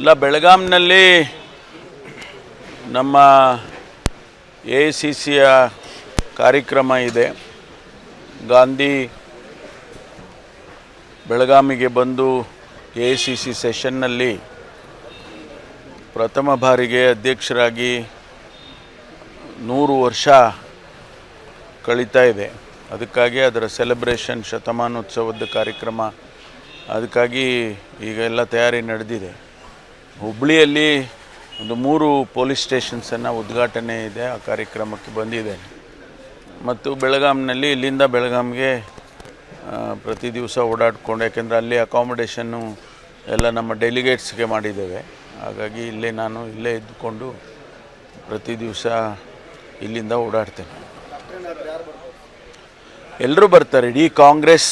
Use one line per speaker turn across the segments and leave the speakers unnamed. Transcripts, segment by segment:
ಇಲ್ಲ, ಬೆಳಗಾಂನಲ್ಲಿ ನಮ್ಮ A C ಸಿಯ ಕಾರ್ಯಕ್ರಮ ಇದೆ. ಗಾಂಧಿ ಬೆಳಗಾಮಿಗೆ ಬಂದು ಎ ಸಿ ಸಿ ಸೆಷನ್ನಲ್ಲಿ ಪ್ರಥಮ ಬಾರಿಗೆ ಅಧ್ಯಕ್ಷರಾಗಿ ನೂರು ವರ್ಷ ಕಳೀತಾ ಇದೆ. ಅದಕ್ಕಾಗಿ ಅದರ ಸೆಲೆಬ್ರೇಷನ್ ಶತಮಾನೋತ್ಸವದ ಕಾರ್ಯಕ್ರಮ, ಅದಕ್ಕಾಗಿ ಈಗ ಎಲ್ಲ ತಯಾರಿ ನಡೆದಿದೆ. ಹುಬ್ಬಳ್ಳಿಯಲ್ಲಿ ಒಂದು ಮೂರು ಪೊಲೀಸ್ ಸ್ಟೇಷನ್ಸನ್ನು ಉದ್ಘಾಟನೆ ಇದೆ, ಆ ಕಾರ್ಯಕ್ರಮಕ್ಕೆ ಬಂದಿದ್ದೇನೆ. ಮತ್ತು ಬೆಳಗಾಂನಲ್ಲಿ, ಇಲ್ಲಿಂದ ಬೆಳಗಾಂಗೆ ಪ್ರತಿ ದಿವಸ ಓಡಾಡಿಕೊಂಡು, ಯಾಕೆಂದರೆ ಅಲ್ಲಿ ಅಕಾಮಿಡೇಷನ್ನು ಎಲ್ಲ ನಮ್ಮ ಡೆಲಿಗೇಟ್ಸ್ಗೆ ಮಾಡಿದ್ದೇವೆ. ಹಾಗಾಗಿ ಇಲ್ಲೇ ನಾನು ಇಲ್ಲೇ ಇದ್ದುಕೊಂಡು ಪ್ರತಿ ದಿವಸ ಇಲ್ಲಿಂದ ಓಡಾಡ್ತೇನೆ. ಎಲ್ಲರೂ ಬರ್ತಾರೆ, ಇಡೀ ಕಾಂಗ್ರೆಸ್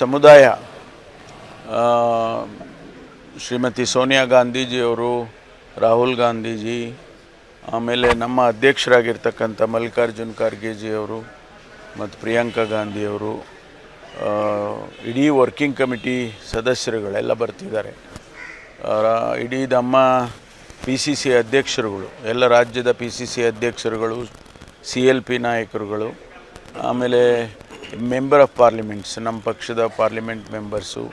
ಸಮುದಾಯ ಶ್ರೀಮತಿ ಸೋನಿಯಾ ಗಾಂಧೀಜಿಯವರು, ರಾಹುಲ್ ಗಾಂಧೀಜಿ, ಆಮೇಲೆ ನಮ್ಮ ಅಧ್ಯಕ್ಷರಾಗಿರ್ತಕ್ಕಂಥ ಮಲ್ಲಿಕಾರ್ಜುನ್ ಖರ್ಗೆಜಿಯವರು ಮತ್ತು ಪ್ರಿಯಾಂಕಾ ಗಾಂಧಿಯವರು ಇಡೀ ವರ್ಕಿಂಗ್ ಕಮಿಟಿ ಸದಸ್ಯರುಗಳೆಲ್ಲ ಬರ್ತಿದ್ದಾರೆ. ಇಡೀ ನಮ್ಮ ಪಿ ಸಿ ಸಿ ಅಧ್ಯಕ್ಷರುಗಳು, ಎಲ್ಲ ರಾಜ್ಯದ ಪಿ ಸಿ ಸಿ ಅಧ್ಯಕ್ಷರುಗಳು ಸಿ ಎಲ್ ಪಿ ನಾಯಕರುಗಳು, ಆಮೇಲೆ ಮೆಂಬರ್ ಆಫ್ ಪಾರ್ಲಿಮೆಂಟ್ಸ್, ನಮ್ಮ ಪಕ್ಷದ parliament members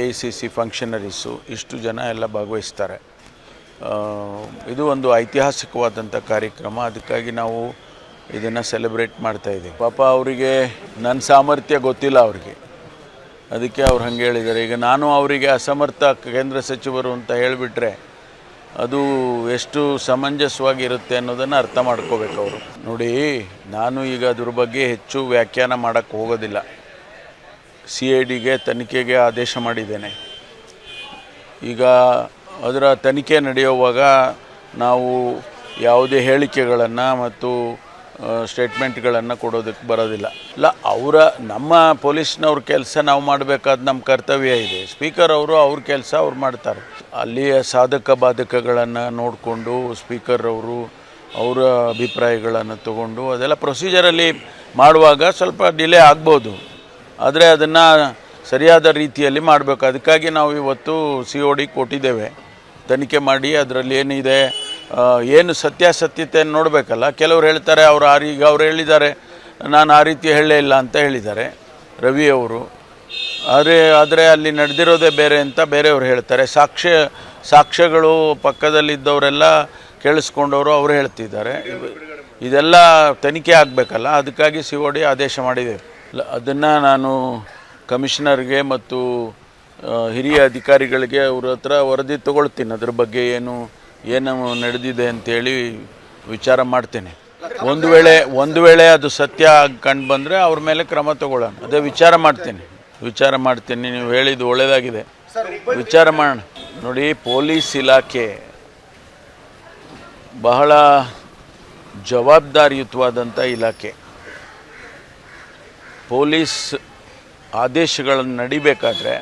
A I C C functionaries ಇಷ್ಟು ಜನ ಎಲ್ಲ ಭಾಗವಹಿಸ್ತಾರೆ. ಇದು ಒಂದು ಐತಿಹಾಸಿಕವಾದಂಥ ಕಾರ್ಯಕ್ರಮ. ಅದಕ್ಕಾಗಿ ನಾವು ಇದನ್ನು ಸೆಲೆಬ್ರೇಟ್ ಮಾಡ್ತಾ ಇದ್ದೀವಿ. ಪಾಪ ಅವರಿಗೆ ನನ್ನ ಸಾಮರ್ಥ್ಯ ಗೊತ್ತಿಲ್ಲ ಅವರಿಗೆ. ಅದಕ್ಕೆ ಅವ್ರು ಹಂಗೆ ಹೇಳಿದ್ದಾರೆ. ಈಗ ನಾನು ಅವರಿಗೆ ಅಸಮರ್ಥ ಕೇಂದ್ರ ಸಚಿವರು ಅಂತ ಹೇಳಿಬಿಟ್ರೆ ಅದು ಎಷ್ಟು ಸಮಂಜಸವಾಗಿರುತ್ತೆ ಅನ್ನೋದನ್ನು ಅರ್ಥ ಮಾಡ್ಕೋಬೇಕು ಅವರು. ನೋಡಿ, ನಾನು ಈಗ ಅದ್ರ ಬಗ್ಗೆ ಹೆಚ್ಚು ವ್ಯಾಖ್ಯಾನ ಮಾಡೋಕ್ಕೆ ಹೋಗೋದಿಲ್ಲ. ಸಿ ಐ ಡಿಗೆ ತನಿಖೆಗೆ ಆದೇಶ ಮಾಡಿದ್ದೇನೆ. ಈಗ ಅದರ ತನಿಖೆ ನಡೆಯುವಾಗ ನಾವು ಯಾವುದೇ ಹೇಳಿಕೆಗಳನ್ನು ಮತ್ತು ಸ್ಟೇಟ್ಮೆಂಟ್ಗಳನ್ನು ಕೊಡೋದಕ್ಕೆ ಬರೋದಿಲ್ಲ. ಇಲ್ಲ, ಅವರ, ನಮ್ಮ ಪೊಲೀಸ್ನವ್ರ ಕೆಲಸ ನಾವು ಮಾಡಬೇಕಾದ ನಮ್ಮ ಕರ್ತವ್ಯ ಇದೆ. ಸ್ಪೀಕರ್ ಅವರು ಅವ್ರ ಕೆಲಸ ಅವ್ರು ಮಾಡ್ತಾರೆ. ಅಲ್ಲಿಯ ಸಾಧಕ ಬಾಧಕಗಳನ್ನು ನೋಡಿಕೊಂಡು, ಸ್ಪೀಕರ್ ಅವರು ಅವರ ಅಭಿಪ್ರಾಯಗಳನ್ನು ತಗೊಂಡು ಅದೆಲ್ಲ ಪ್ರೊಸೀಜರಲ್ಲಿ ಮಾಡುವಾಗ ಸ್ವಲ್ಪ ಡಿಲೇ ಆಗ್ಬೋದು. ಆದರೆ ಅದನ್ನು ಸರಿಯಾದ ರೀತಿಯಲ್ಲಿ ಮಾಡಬೇಕು. ಅದಕ್ಕಾಗಿ ನಾವು ಇವತ್ತು ಸಿ ಒ ಡಿ ಕೊಟ್ಟಿದ್ದೇವೆ. ತನಿಖೆ ಮಾಡಿ ಅದರಲ್ಲಿ ಏನಿದೆ ಏನು ಸತ್ಯಾಸತ್ಯತೆಯನ್ನು ನೋಡಬೇಕಲ್ಲ. ಕೆಲವ್ರು ಹೇಳ್ತಾರೆ, ಅವರು ಆ ಈಗ ಅವ್ರು ಹೇಳಿದ್ದಾರೆ, ನಾನು ಆ ರೀತಿ ಹೇಳೇ ಇಲ್ಲ ಅಂತ ಹೇಳಿದ್ದಾರೆ, ರವಿ ಅವರು. ಆದರೆ ಆದರೆ ಅಲ್ಲಿ ನಡೆದಿರೋದೇ ಬೇರೆ ಅಂತ ಬೇರೆಯವರು ಹೇಳ್ತಾರೆ. ಸಾಕ್ಷ್ಯ, ಸಾಕ್ಷ್ಯಗಳು ಪಕ್ಕದಲ್ಲಿದ್ದವರೆಲ್ಲ ಕೇಳಿಸ್ಕೊಂಡವರು ಅವರು ಹೇಳ್ತಿದ್ದಾರೆ. ಇದೆಲ್ಲ ತನಿಖೆ ಆಗಬೇಕಲ್ಲ. ಅದಕ್ಕಾಗಿ ಸಿ ಒ ಡಿ ಆದೇಶ ಮಾಡಿದ್ದೇವೆ. ಅದನ್ನು ನಾನು ಕಮಿಷನರ್ಗೆ ಮತ್ತು ಹಿರಿಯ ಅಧಿಕಾರಿಗಳಿಗೆ ಅವ್ರ ಹತ್ರ ವರದಿ ತಗೊಳ್ತೀನಿ. ಅದ್ರ ಬಗ್ಗೆ ಏನು ಏನು ನಡೆದಿದೆ ಅಂತೇಳಿ ವಿಚಾರ ಮಾಡ್ತೇನೆ. ಒಂದು ವೇಳೆ ಒಂದು ವೇಳೆ ಅದು ಸತ್ಯ ಕಂಡು ಬಂದರೆ ಅವ್ರ ಮೇಲೆ ಕ್ರಮ ತಗೊಳ್ಳೋಣ. ಅದೇ ವಿಚಾರ ಮಾಡ್ತೀನಿ. ವಿಚಾರ ಮಾಡ್ತೀನಿ. ನೀವು ಹೇಳಿದ್ದು ಒಳ್ಳೆಯದಾಗಿದೆ ವಿಚಾರ ಮಾಡೋಣ. ನೋಡಿ, ಪೊಲೀಸ್ ಇಲಾಖೆ ಬಹಳ ಜವಾಬ್ದಾರಿಯುತವಾದಂಥ ಇಲಾಖೆ. ಪೊಲೀಸ್ ಆದೇಶಗಳನ್ನು ನಡಿಬೇಕಾದ್ರೆ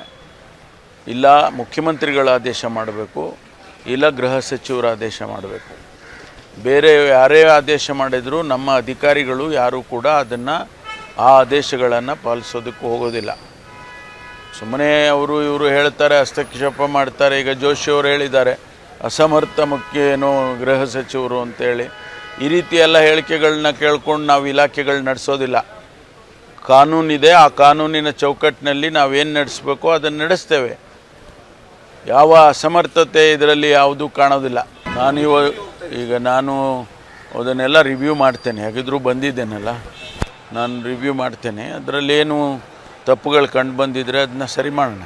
ಇಲ್ಲ ಮುಖ್ಯಮಂತ್ರಿಗಳ ಆದೇಶ ಮಾಡಬೇಕು, ಇಲ್ಲ ಗೃಹ ಸಚಿವರ ಆದೇಶ ಮಾಡಬೇಕು. ಬೇರೆ ಯಾರೇ ಆದೇಶ ಮಾಡಿದರೂ ನಮ್ಮ ಅಧಿಕಾರಿಗಳು ಯಾರೂ ಕೂಡ ಅದನ್ನು, ಆ ಆದೇಶಗಳನ್ನು ಪಾಲಿಸೋದಕ್ಕೆ ಹೋಗೋದಿಲ್ಲ. ಸುಮ್ಮನೆ ಅವರು ಇವರು ಹೇಳ್ತಾರೆ, ಹಸ್ತಕ್ಷೇಪ ಮಾಡ್ತಾರೆ, ಈಗ ಜೋಶಿ ಅವರು ಹೇಳಿದ್ದಾರೆ, ಅಸಮರ್ಥ ಮುಖ್ಯ ಏನು ಗೃಹ ಸಚಿವರು ಅಂತೇಳಿ. ಈ ರೀತಿ ಎಲ್ಲ ಹೇಳಿಕೆಗಳನ್ನ ಕೇಳ್ಕೊಂಡು ನಾವು ಇಲಾಖೆಗಳು ನಡೆಸೋದಿಲ್ಲ. ಕಾನೂನಿದೆ, ಆ ಕಾನೂನಿನ ಚೌಕಟ್ಟಿನಲ್ಲಿ ನಾವೇನು ನಡೆಸಬೇಕು ಅದನ್ನು ನಡೆಸ್ತೇವೆ. ಯಾವ ಅಸಮರ್ಥತೆ ಇದರಲ್ಲಿ ಯಾವುದೂ ಕಾಣೋದಿಲ್ಲ. ನಾನು ಇವ, ಈಗ ನಾನು ಅದನ್ನೆಲ್ಲ ರಿವ್ಯೂ ಮಾಡ್ತೇನೆ. ಹೇಗಿದ್ರೂ ಬಂದಿದ್ದೇನಲ್ಲ? ನಾನು ರಿವ್ಯೂ ಮಾಡ್ತೇನೆ. ಅದರಲ್ಲೇನು ತಪ್ಪುಗಳು ಕಂಡು ಬಂದಿದ್ರೆ ಅದನ್ನ ಸರಿ ಮಾಡೋಣ.